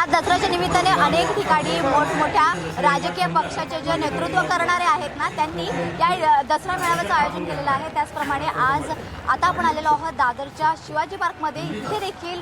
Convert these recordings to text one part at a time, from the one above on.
या दसऱ्याच्या निमित्ताने अनेक ठिकाणी मोठमोठ्या राजकीय पक्षाचे जे नेतृत्व करणारे आहेत ना त्यांनी या दसरा मेळाव्याचं आयोजन केलेलं आहे. त्याचप्रमाणे आज आता आपण आलेलो आहोत दादरच्या शिवाजी पार्कमध्ये. इथे देखील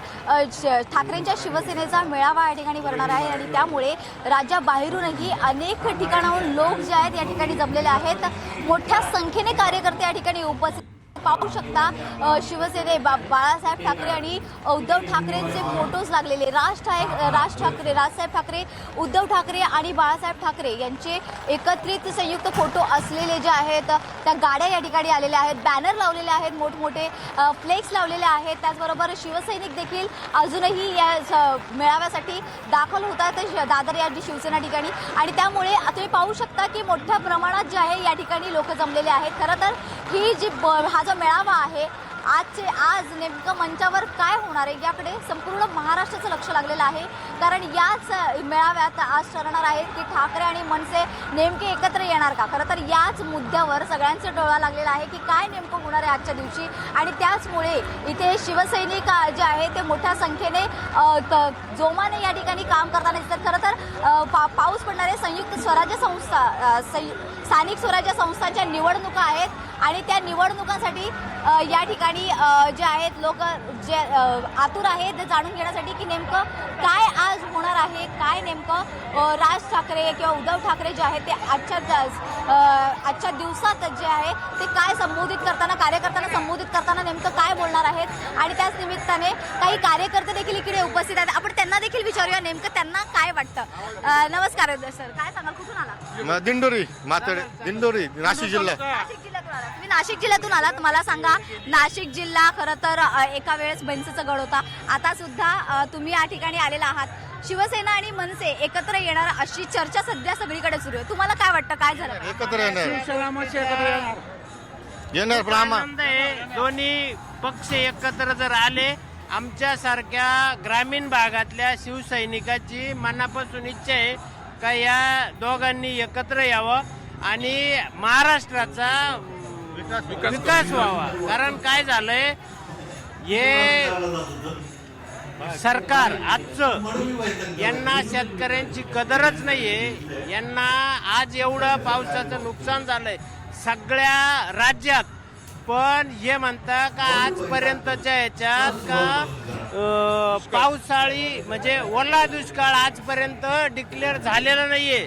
श- ठाकरेंच्या शिवसेनेचा मेळावा या ठिकाणी भरणार आहे आणि त्यामुळे राज्याबाहेरूनही अनेक ठिकाणाहून लोक जे आहेत या ठिकाणी जमलेले आहेत. मोठ्या संख्येने कार्यकर्ते या ठिकाणी उपस्थित पाहू शकता शिवसेने बा बाळासाहेब ठाकरे आणि उद्धव ठाकरेंचे फोटोज लागलेले. राज ठाकरे राज ठाकरे राजसाहेब ठाकरे उद्धव ठाकरे आणि बाळासाहेब ठाकरे यांचे एकत्रित संयुक्त फोटो असलेले जे आहेत त्या गाड्या या ठिकाणी आलेल्या आहेत बॅनर लावलेले आहेत मोठमोठे फ्लेक्स लावलेले आहेत. त्याचबरोबर शिवसैनिक देखील अजूनही या मेळाव्यासाठी दाखल होतात श- दादर या शिवसेना ठिकाणी. आणि त्यामुळे तुम्ही पाहू शकता की मोठ्या प्रमाणात जे आहे या ठिकाणी लोक जमलेले आहेत. खरं तर ही जी हा जो मेळावा आहे आजचे आज नेमकं मंचावर काय होणार आहे याकडे संपूर्ण महाराष्ट्राचं लक्ष लागलेलं आहे. कारण याच मेळाव्यात आज ठरणार आहे की ठाकरे आणि मनसे नेमके एकत्र येणार का? खरं तर याच मुद्द्यावर सगळ्यांचा डोळा लागलेला आहे की काय नेमकं होणार आहे आजच्या दिवशी. आणि त्याचमुळे इथे शिवसैनिक जे आहे ते मोठ्या संख्येने जोमाने या ठिकाणी काम करताना दिसतात. खरं तर पा पाऊस पडणारे संयुक्त स्वराज्य संस्था स्थानिक स्वराज्य संस्थांच्या निवडणुका आहेत. आणि त्या निवडणुकांसाठी या ठिकाणी जे आहेत लोक जे आतुर आहेत ते जाणून घेण्यासाठी की नेमकं काय आज होणार आहे काय नेमकं राज ठाकरे किंवा उद्धव ठाकरे जे आहेत ते आजच्या आजच्या दिवसात जे आहे ते काय संबोधित करताना कार्यकर्त्यांना संबोधित करताना नेमकं काय बोलणार आहेत? आणि त्याच निमित्ताने काही कार्यकर्ते देखील इकडे उपस्थित आहेत. आपण त्यांना देखील विचारूया नेमकं त्यांना काय वाटतं. नमस्कार सर. काय सांगाल? कुठून आला? दिंडोरी मातळे दिंडोरी नाशिक जिल्हा. तुम्ही नाशिक जिल्ह्यातून आलात मला सांगा नाशिक जिल्हा खरं तर एका वेळेस बेंचचा गड होता. आता सुद्धा तुम्ही या ठिकाणी आलेला आहात. शिवसेना आणि मनसे एकत्र येणार अशी चर्चा सध्या सगळीकडे सुरू आहे. तुम्हाला काय वाटतं? काय झालं? एकत्र येणार. येणार. येणार पण आम्हा आनंद आहे. दोन्ही पक्ष एकत्र जर आले आमच्यासारख्या ग्रामीण भागातल्या शिवसैनिकाची मनापासून इच्छा आहे का या दोघांनी एकत्र यावं? आणि महाराष्ट्राचा विकास व्हावा. कारण काय झालंय? हे सरकार आजचं यांना शेतकऱ्यांची कदरच नाहीये. यांना आज एवढं पावसाचं नुकसान झालंय. सगळ्या राज्यात. पण हे म्हणता का आजपर्यंतच्या याच्यात का पावसाळी म्हणजे ओला दुष्काळ आजपर्यंत डिक्लेअर झालेला नाहीये.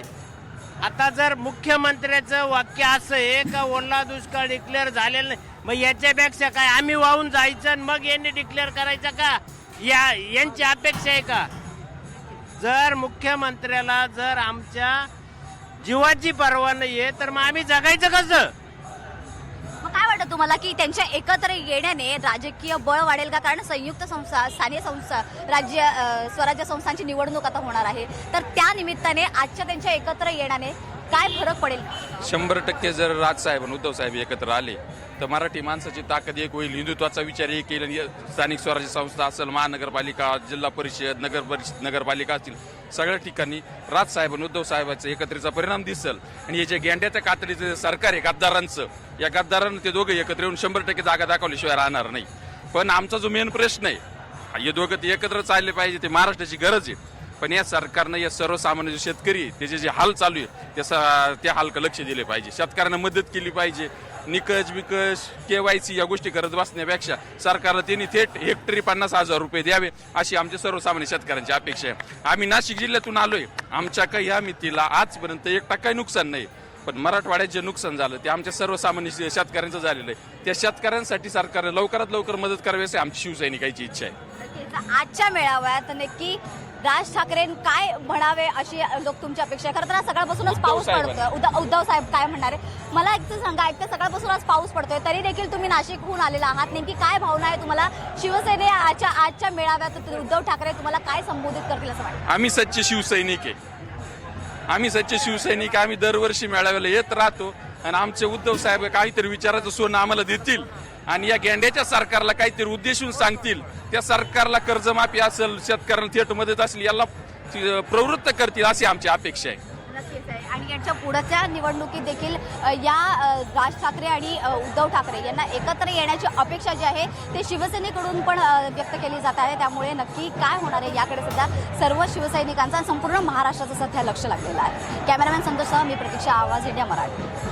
आता जर मुख्यमंत्र्याचं वाक्य असं आहे का ओला दुष्काळ डिक्लेअर झालेला नाही मग याच्यापेक्षा काय? आम्ही वाहून जायचं आणि मग यांनी डिक्लेअर करायचं का? या यांची अपेक्षा आहे का? जर मुख्यमंत्र्याला जर आमच्या जीवाची पर्वा आहे तर मग आम्ही जगायचं कसं? वाटतं तुम्हाला की त्यांच्या एकत्र येण्याने राजकीय बळ वाढेल का? कारण संयुक्त संस्था स्थानीय संस्था राज्य स्वराज्य संस्थांची निवडणूक आता होणार आहे. तर त्या निमित्ताने आजच्या त्यांच्या एकत्र येण्याने काय फरक पडेल? शंभर टक्के जर राजसाहेब आणि उद्धव साहेब एकत्र आले तर मराठी माणसाची ताकद एक होईल. हिंदुत्वाचा विचार एक येईल स्थानिक स्वराज्य संस्था असेल महानगरपालिका जिल्हा परिषद नगर परिषद नगरपालिका असतील सगळ्या ठिकाणी राजसाहेब आणि उद्धव साहेबांचा एकत्रीचा परिणाम दिसेल. आणि हे जे गेंड्याच्या कातडीचं सरकार आहे गद्दारांचं या गद्दारांना ते दोघं एकत्र येऊन शंभर टक्के जागा दाखवल्याशिवाय राहणार नाही. पण आमचा जो मेन प्रश्न आहे हे दोघं ते एकत्र चालले पाहिजे ते महाराष्ट्राची गरज आहे. पण या सरकारनं या सर्वसामान्य जे शेतकरी त्याचे जे हाल चालू आहे त्या त्या हालकं लक्ष दिले पाहिजे. शेतकऱ्यांना मदत केली पाहिजे. निकष वाय सी या गोष्टी करत बसण्यापेक्षा सरकारला त्यांनी थेट हेक्टरी पन्नास हजार रुपये द्यावे अशी आमच्या सर्वसामान्य शेतकऱ्यांची अपेक्षा आहे. आम्ही नाशिक जिल्ह्यातून आलोय. आमच्या काही या मितीला आजपर्यंत एक टक्काही नुकसान नाही. पण मराठवाड्यात जे नुकसान झालं ते आमच्या सर्वसामान्य शेतकऱ्यांचं झालेलं आहे त्या शेतकऱ्यांसाठी सरकारने लवकरात लवकर मदत करावी असे आमची शिवसैनिकाची इच्छा आहे. आजच्या मेळाव्यात नक्की राज ठाकरे काय म्हणावे अशी लोक तुमची अपेक्षा आहे? खरं तर आज सकाळपासूनच पाऊस. पडतोय. उद्धव उद्धव साहेब काय म्हणणार आहे? मला एक तर सांगा एक तर सकाळपासून आज पाऊस पडतोय तरी देखील तुम्ही नाशिकहून आलेला आहात. नेमकी काय भावना आहे तुम्हाला? शिवसेने आजच्या आजच्या मेळाव्यात उद्धव ठाकरे तुम्हाला काय संबोधित करतील असं वाटतं? आम्ही सच्चे शिवसैनिक आहे. आम्ही सच्चे शिवसैनिक आम्ही दरवर्षी मेळाव्याला येत राहतो. आणि आमचे उद्धव साहेब काहीतरी विचाराचं सोनं आम्हाला देतील. आणि या गेंड्याच्या सरकारला काहीतरी उद्देशून सांगतील. त्या सरकारला कर्जमाफी असेल शेतकऱ्यांना थेट मदत असेल याला प्रवृत्त करतील अशी आमची अपेक्षा आहे. नक्कीच आहे. आणि यांच्या पुढच्या निवडणुकीत देखील या राज ठाकरे आणि उद्धव ठाकरे यांना एकत्र येण्याची अपेक्षा जी आहे ते शिवसेनेकडून पण व्यक्त केली जात आहे. त्यामुळे नक्की काय होणार आहे याकडे सध्या सर्व शिवसैनिकांचा संपूर्ण महाराष्ट्राचं सध्या लक्ष लागलेलं आहे. कॅमेरामॅन संतोषसह मी प्रतीक्षा आवाज इंडिया मराठी.